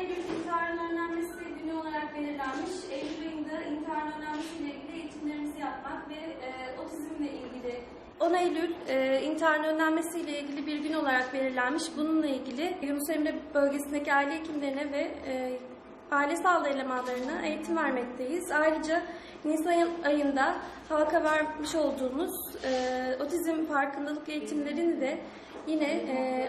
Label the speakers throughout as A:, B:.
A: Eylül intiharın önlenmesi günü olarak belirlenmiş. Eylül ayında intiharın önlenmesiyle ilgili eğitimlerimizi yapmak ve e, otizmle ilgili 10 Eylül e, intiharın önlenmesiyle ilgili bir gün olarak belirlenmiş. Bununla ilgili Yunus Emre bölgesindeki aile hekimlerine ve e, aile sağlığı elemanlarına eğitim vermekteyiz. Ayrıca Nisan ayında halka vermiş olduğumuz e, otizm farkındalık eğitimlerini de yine e,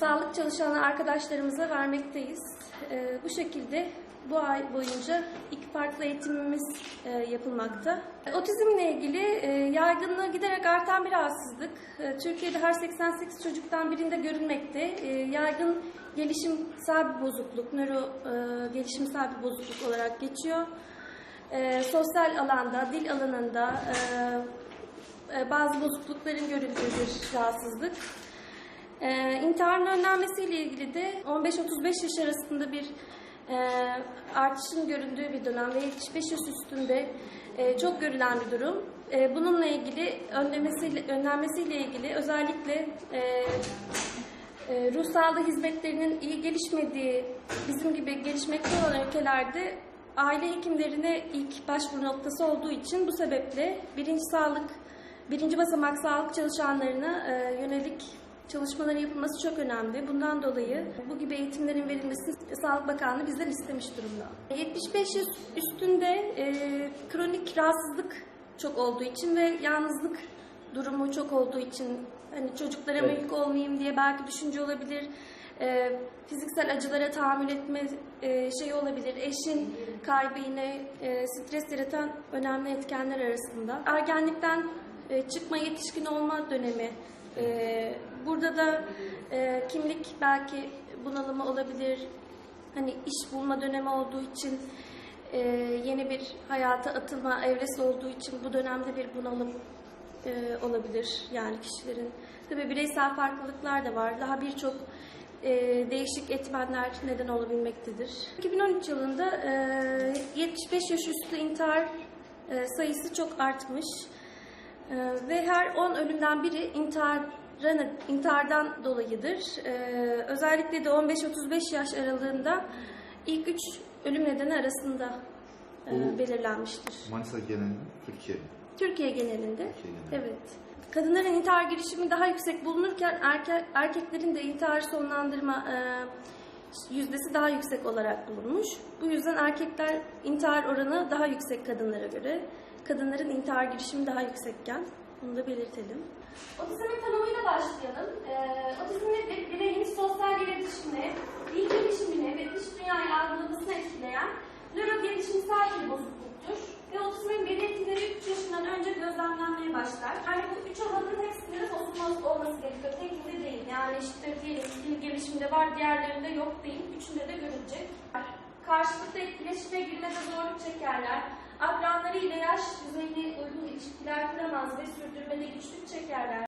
A: sağlık çalışan arkadaşlarımıza vermekteyiz. E, bu şekilde bu ay boyunca iki farklı eğitimimiz e, yapılmakta. Otizmle ilgili e, yaygınlığı giderek artan bir rahatsızlık. E, Türkiye'de her 88 çocuktan birinde görülmekte. E, yaygın gelişimsel bir bozukluk, nöro e, gelişimsel bir bozukluk olarak geçiyor. E, sosyal alanda, dil alanında e, e, bazı bozuklukların görüldüğü bir rahatsızlık. Ee, intiharın önlenmesiyle ilgili de 15-35 yaş arasında bir e, artışın görüldüğü bir dönem ve 75 yaş üstünde e, çok görülen bir durum. E, bununla ilgili önlemesiyle, önlenmesiyle ilgili özellikle e, e, ruh sağlığı hizmetlerinin iyi gelişmediği, bizim gibi gelişmekte olan ülkelerde aile hekimlerine ilk başvuru noktası olduğu için bu sebeple birinci sağlık, birinci basamak sağlık çalışanlarına e, yönelik çalışmaların yapılması çok önemli. Bundan dolayı bu gibi eğitimlerin verilmesini Sağlık Bakanlığı bizden istemiş durumda. 75 yaş üstünde e, kronik rahatsızlık çok olduğu için ve yalnızlık durumu çok olduğu için hani çocuklara
B: Evet.
A: yük olmayayım diye belki düşünce olabilir. E, fiziksel acılara tahammül etme e, şeyi olabilir. Eşin kaybı yine e, stres yaratan önemli etkenler arasında. Ergenlikten e, çıkma yetişkin olma dönemi. E, burada da e, kimlik belki bunalımı olabilir. Hani iş bulma dönemi olduğu için e, yeni bir hayata atılma evresi olduğu için bu dönemde bir bunalım e, olabilir yani kişilerin. Tabii bireysel farklılıklar da var. Daha birçok e, değişik etmenler neden olabilmektedir. 2013 yılında e, 75 yaş üstü intihar e, sayısı çok artmış. E, ve her 10 ölümden biri intihar intihardan dolayıdır. E, özellikle de 15-35 yaş aralığında ilk 3 ölüm nedeni arasında e,
B: Bu-
A: belirlenmiştir.
B: Manisa genelinde Türkiye.
A: Türkiye genelinde.
B: Türkiye genelinde.
A: Evet. Kadınların intihar girişimi daha yüksek bulunurken erke, erkeklerin de intihar sonlandırma e, yüzdesi daha yüksek olarak bulunmuş. Bu yüzden erkekler intihar oranı daha yüksek kadınlara göre. Kadınların intihar girişimi daha yüksekken bunu da belirtelim. Otizmin tanımıyla başlayalım. Ee, otizm nedir? Bireyin sosyal iletişimine, dil gelişimine ve dış dünyayı algılamasını etkileyen nöro gelişimsel bir bozukluktur. Ve otizmin belirtileri 3 yaşından önce gözlemlenmeye başlar. Yani bu 3 alanın hepsinde bozulması olması gerekiyor. Tekinde değil. Yani işte diyelim ki dil gelişiminde var, diğerlerinde yok değil. Üçünde de görülecek. Karşılıklı etkileşime girmede zorluk çekerler. Akranları ile yaş düzeyine uygun ilişkiler kuramaz ve sürdürmede güçlük çekerler.